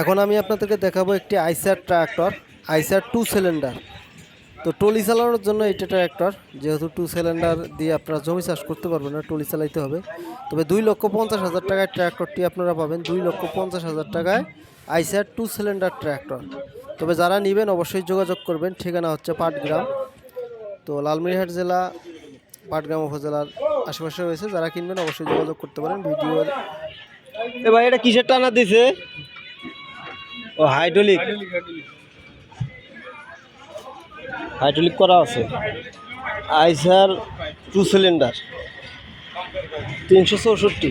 এখন আমি আপনাদেরকে দেখাবো একটি আইসার ট্রাক্টর, আইসার টু সিলিন্ডার। তো টলি চালানোর জন্য এটা ট্রাক্টর, যেহেতু টু সিলিন্ডার দিয়ে আপনারা জমি চাষ করতে পারবেন না টলি চালাইতে হবে। তবে দুই লক্ষ পঞ্চাশ হাজার টাকায় ট্র্যাক্টরটি আপনারা পাবেন, দুই লক্ষ পঞ্চাশ হাজার টাকায় আইসার টু সিলিন্ডার ট্র্যাক্টর তবে যারা নেবেন অবশ্যই যোগাযোগ করবেন, ঠিকানা হচ্ছে পাটগ্রাম। তো লালমনিরহাট জেলা, পাটগ্রাম উপজেলার আশেপাশে রয়েছে। যারা কিনবেন অবশ্যই যোগাযোগ করতে পারেন ভিডিও এ ভাই, এটা কিসের টানা দিছে? ও হাইড্রোলিক হাইড্রোলিক করা আছে। আইসার টু সিলিন্ডার তিনশো চৌষট্টি।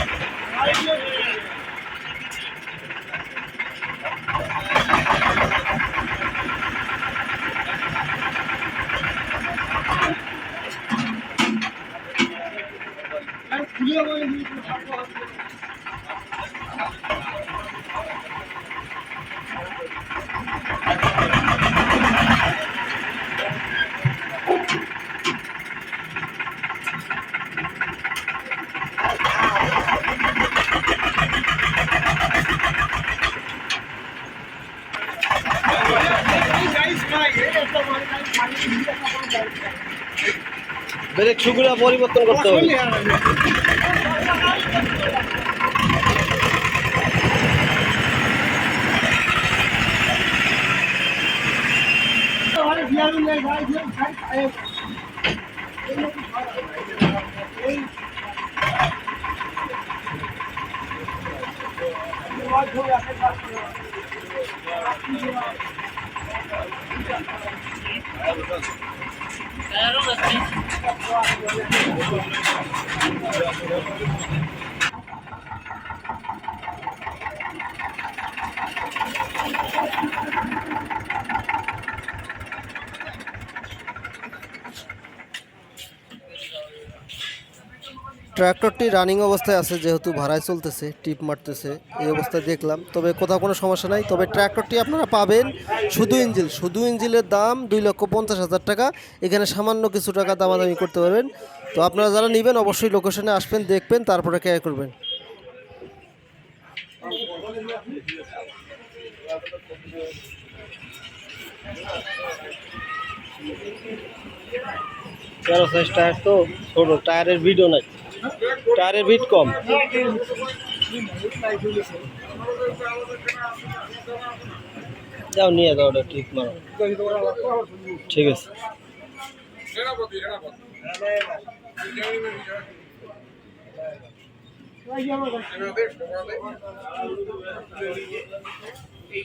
ব্রেক সুগুলা পরিবর্তন করতে হবে। Ayarlı da ট্র্যাক্টরটি রানিং অবস্থায় আছে, যেহেতু ভাড়ায় চলতেছে, টিপ মারতেছে, এই অবস্থায় দেখলাম। তবে কোথাও কোনো সমস্যা নাই। তবে ট্র্যাক্টরটি আপনারা পাবেন শুধু ইঞ্জিল। শুধু ইঞ্জিলের দাম দুই লক্ষ পঞ্চাশ হাজার টাকা। এখানে সামান্য কিছু টাকা দামাদামি করতে পারবেন। তো আপনারা যারা নেবেন, অবশ্যই লোকেশনে আসবেন, দেখবেন, তারপরে ক্রয় করবেন। তেরো সাইজ টায়ার তো ছোট, টায়ারের ভিডিও নাই। টায়ারের ভিড কম। যাও নিয়ে যাও ঠিক মারো। ঠিক আছে। এই